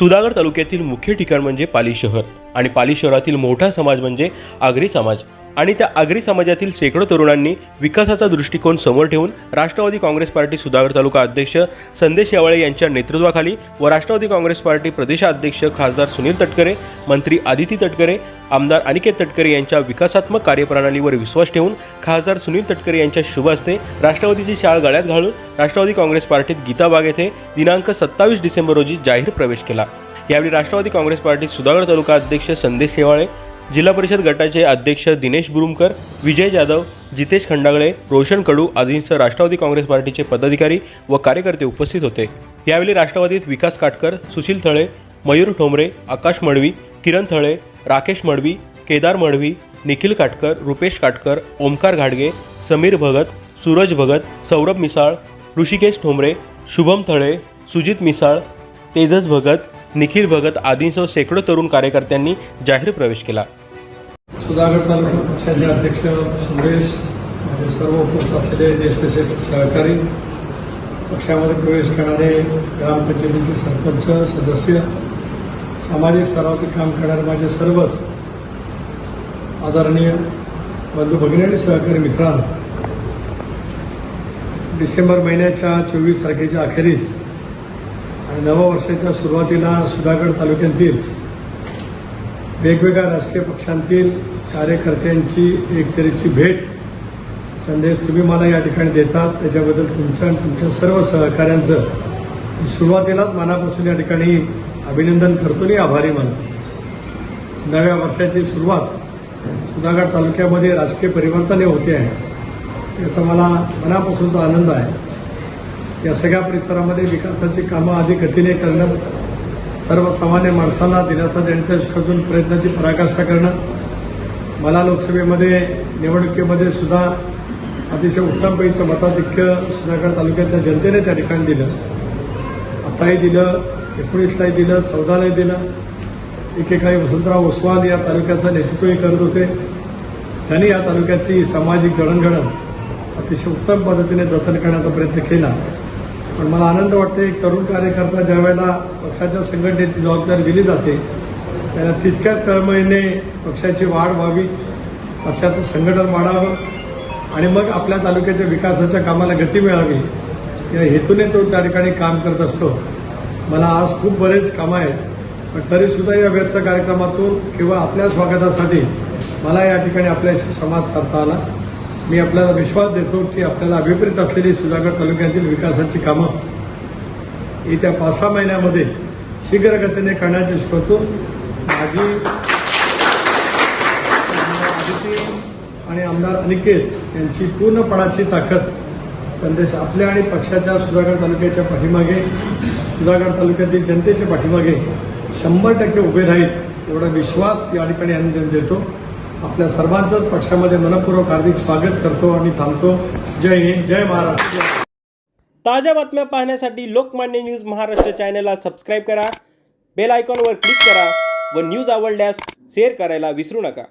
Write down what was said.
सुधागड तालुक्यातील मुख्य ठिकाण म्हणजे पाली शहर आणि पाली शहरातील मोठा समाज म्हणजे आगरी समाज. आणि त्या आगरी समाजातील शेकडो तरुणांनी विकासाचा दृष्टिकोन समोर ठेवून राष्ट्रवादी काँग्रेस पार्टी सुधागर तालुका अध्यक्ष संदेश यावळे यांच्या नेतृत्वाखाली व राष्ट्रवादी काँग्रेस पार्टी प्रदेशाध्यक्ष खासदार सुनील तटकरे मंत्री आदिती तटकरे आमदार अनिकेत तटकरे यांच्या विकासात्मक कार्यप्रणालीवर विश्वास ठेवून खासदार सुनील तटकरे यांच्या शुभ हस्ते राष्ट्रवादीची शाळ गळ्यात घालून राष्ट्रवादी काँग्रेस पार्टीत गीताबाग येथे दिनांक सत्तावीस डिसेंबर रोजी जाहीर प्रवेश केला. यावेळी राष्ट्रवादी काँग्रेस पार्टी सुधागड तालुका अध्यक्ष संदेश शेवाळे जिल्हा परिषद गटाचे अध्यक्ष दिनेश बुरुमकर विजय जाधव जितेश खंडागळे रोशन कडू आदींसह राष्ट्रवादी काँग्रेस पार्टीचे पदाधिकारी व कार्यकर्ते उपस्थित होते. यावेळी राष्ट्रवादीत विकास काटकर सुशील थळे मयूर ठोंबरे आकाश मडवी किरण थळे राकेश मडवी केदार मडवी निखिल काटकर रुपेश काटकर ओमकार घाडगे समीर भगत सूरज भगत सौरभ मिसाळ ऋषिकेश ठोंबरे शुभम थळे सुजित मिसाळ तेजस भगत निखिल भगत आदींसह शेकडो तरुण कार्यकर्त्यांनी जाहीर प्रवेश केला. सुधागड तालुका पक्षाचे अध्यक्ष सुरेश माझे सर्व उपस्थित असलेले ज्येष्ठ सहकारी पक्षामध्ये प्रवेश करणारे ग्रामपंचायतीचे सरपंच सदस्य सामाजिक स्तरावरती काम करणारे माझे सर्वच आदरणीय बंधू भगिनी आणि सहकारी मित्रांनो डिसेंबर महिन्याच्या चोवीस तारखेच्या अखेरीस आणि नववर्षाच्या सुरुवातीला सुधागड तालुक्यातील वेगवेगळ्या राजकीय पक्षांतील कार्यकर्त्यांची एक भेट संदेश तुम्ही मला या ठिकाणी देतात. त्याच्याबद्दल तुमचं आणि तुमच्या सर्व सहकाऱ्यांचं सुरुवातीलाच मनापासून या ठिकाणी अभिनंदन करतो आणि आभारी मानतो. नव्या वर्षाची सुरुवात सुधागड तालुक्यामध्ये राजकीय परिवर्तने होते आहे. याचा मला मनापासूनचा आनंद आहे. या सगळ्या परिसरामध्ये विकासाची कामं अधिक गतीने करणं सर्वसामान्य माणसाला दिलासा देण्याच्या दृष्टीतून प्रयत्नाची पराकाष्ठा करणं मला लोकसभेमध्ये निवडणुकीमध्ये सुद्धा अतिशय उत्तमपैकीचं मताधिक्य सुधागड तालुक्यातल्या जनतेने त्या ठिकाणी दिलं. आताही दिलं एकोणीसलाही दिलं चौदालाही दिलं. एकेकाळी वसंतराव ओसवाल या तालुक्याचं नेतृत्वही करत होते. त्यांनी या तालुक्याची सामाजिक जडणघडण अतिशय उत्तम पद्धतीने जतन करण्याचा प्रयत्न केला. पण मला आनंद वाटते एक तरुण कार्यकर्ता ज्या वेळेला पक्षाच्या संघटनेची जबाबदारी दिली जाते त्याला तितक्याच तळमळीने पक्षाची वाढ व्हावी पक्षाचं संघटन वाढावं आणि मग आपल्या तालुक्याच्या विकासाच्या कामाला गती मिळावी या हेतूने तो त्या ठिकाणी काम करत असतो. मला आज खूप बरेच कामं आहेत पण तरीसुद्धा या व्यस्त कार्यक्रमातून किंवा आपल्या स्वागतासाठी मला या ठिकाणी आपल्याशी संवाद साधता आला. मी आपल्याला विश्वास देतो की आपल्याला अभिप्रेत असलेली सुधागड तालुक्यातील विकासाची कामं येत्या पाच सहा महिन्यामध्ये शीघ्रगतीने करण्याची शिकवतो माझी आदिती आणि आमदार अनिकेत यांची पूर्णपणाची ताकद संदेश आपल्या आणि पक्षाच्या सुधागड तालुक्याच्या पाठीमागे सुधागड तालुक्यातील जनतेच्या पाठीमागे शंभर टक्के उभे राहील एवढा विश्वास या ठिकाणी आम्ही देतो. आपल्या सर्वांचंच पक्षामध्ये मनपूर्वक हार्दिक स्वागत करतो आणि थांबतो. जय हिंद जय महाराष्ट्र. ताज्या बातम्या पाहण्यासाठी लोकमान्य न्यूज महाराष्ट्र चॅनलला सबस्क्राईब करा बेल आयकॉनवर क्लिक करा व न्यूज आवडल्यास शेअर करायला विसरू नका.